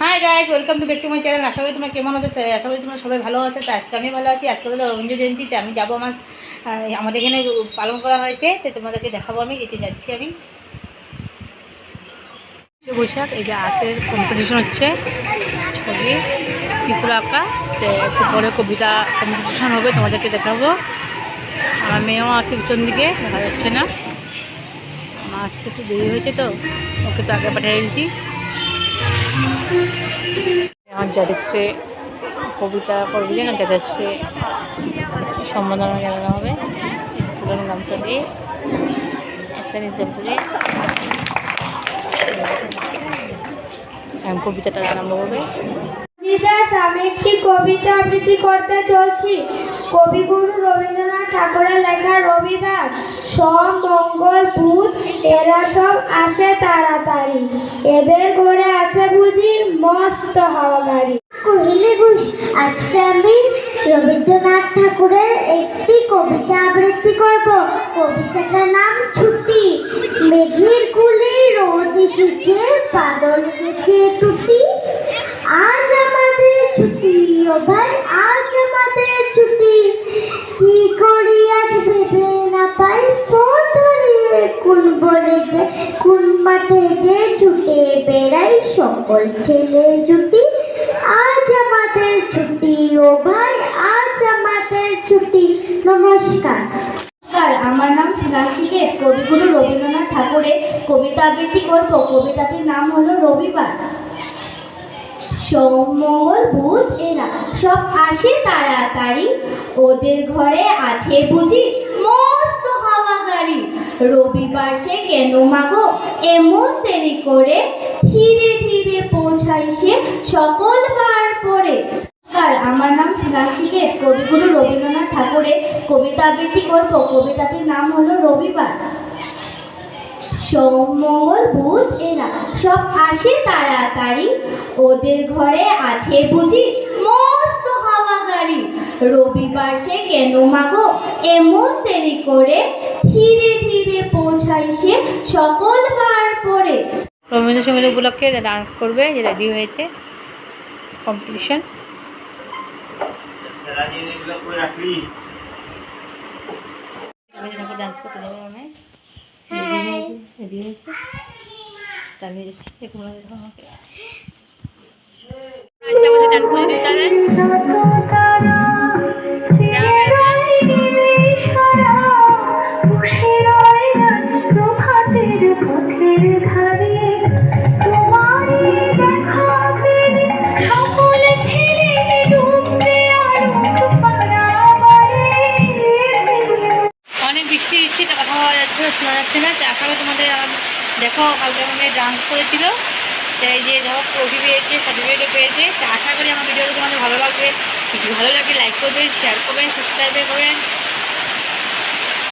Hi guys welcome to back to my channel আশা করি তোমরা কেমন আছো? আশা করি তোমরা সবাই ভালো আছো। তো আজকে আমি ভালো আছি। আজকে হলো রবীন্দ্র জয়ন্তীতে আমি যাব আমার আমাদের এখানে পালন করা হয়েছে। তো তোমাদেরকে দেখাবো আমি যেতে যাচ্ছি আমি। বৈশাখ, এই যে আর্টের কম্পিটিশন হচ্ছে। ছবি চিত্র আঁকা। তো একটু পরে কবিতা কম্পিটিশন হবে, তোমাদেরকে দেখাবো। আমার মেয়েও আছে পিছন দিকে, দেখা যাচ্ছে না। আমার আসতে একটু দেরি হয়েছে তো, ওকে তো আগে পাঠিয়ে দিয়েছি। কবিতা সম্বোধনা জানানো হবে একটা কবিতাটা আরম্ভ হবে আমি একটি কবিতা আবৃত্তি করতে চলছি। কবিগুরু রবীন্দ্রনাথ ঠাকুরের লেখা রবিবার সোম মঙ্গল বুধ, এরা সব আসে তাড়াতাড়ি। এদের ঘরে মস্ত হাওয়া গাড়ি। কহিলে ঘুষ আজকে আমি রবীন্দ্রনাথ ঠাকুরের একটি কবিতা আবৃত্তি করব। কবিতাটার নাম ছুটি। মেঘের কুলে রোদ এসেছে, বাদল গেছে টুটি আজ আমাদের ছুটি ও ভাই আজ আমাদের ছুটি। কি করি আজ ভেবে না পাই, পথ হারিয়ে কোন বলে কোন মাঠে যে ছুটে বেড়াই সকল ছেলে জুটি। আজ আমাদের ছুটি, ও ভাই, আজ আমাদের ছুটি। নমস্কার। আমার নাম শিলাক্ষীকে কবিগুরু রবীন্দ্রনাথ ঠাকুরের কবিতা আবৃত্তি করব। কবিতাটির নাম হলো রবিবার। সোম, মঙ্গল, বুধ, এরা সব আসে তাড়াতাড়ি। ওদের ঘরে আছে বুঝি মস্ত হাওয়া গাড়ি রবিবার সে কেন মাগো? এমন দেরি করে ধীরে ধীরে পৌঁছাই সে সকল বার পরে। নমস্কার আমার নাম শিলাক্ষীকে কবিগুরু রবীন্দ্রনাথ ঠাকুরের কবিতা আবৃত্তি করব। কবিতাটির নাম হলো রবিবার। সোম, মঙ্গল, বুধ, এরা সব আসে তাড়াতাড়ি। ওদের ঘরে আছে বুঝি রবিবার সে কেন মাগো? এমন দেরি করে ধীরে ধীরে পৌঁছাই সে সকল বার পরে। রবীন্দ্রসঙ্গীত উপলক্ষে ডান্স করবে যে রেডি হয়েছে। কম্পিটিশন ডান্স করতে যাবে মানে রেডি হয়েছে চালিয়ে যাচ্ছি দেখুন আমাকে আচ্ছা আমাদের দেখো, কালকে আমাকে ডান্স করেছিল। তাই যে ধরো ট্রফি পেয়েছে সার্টিফিকেটও পেয়েছে। আশা করি আমার ভিডিওটা তোমাদের ভালো লাগবে। যদি ভালো লাগে লাইক করবেন শেয়ার করবেন সাবস্ক্রাইব করবেন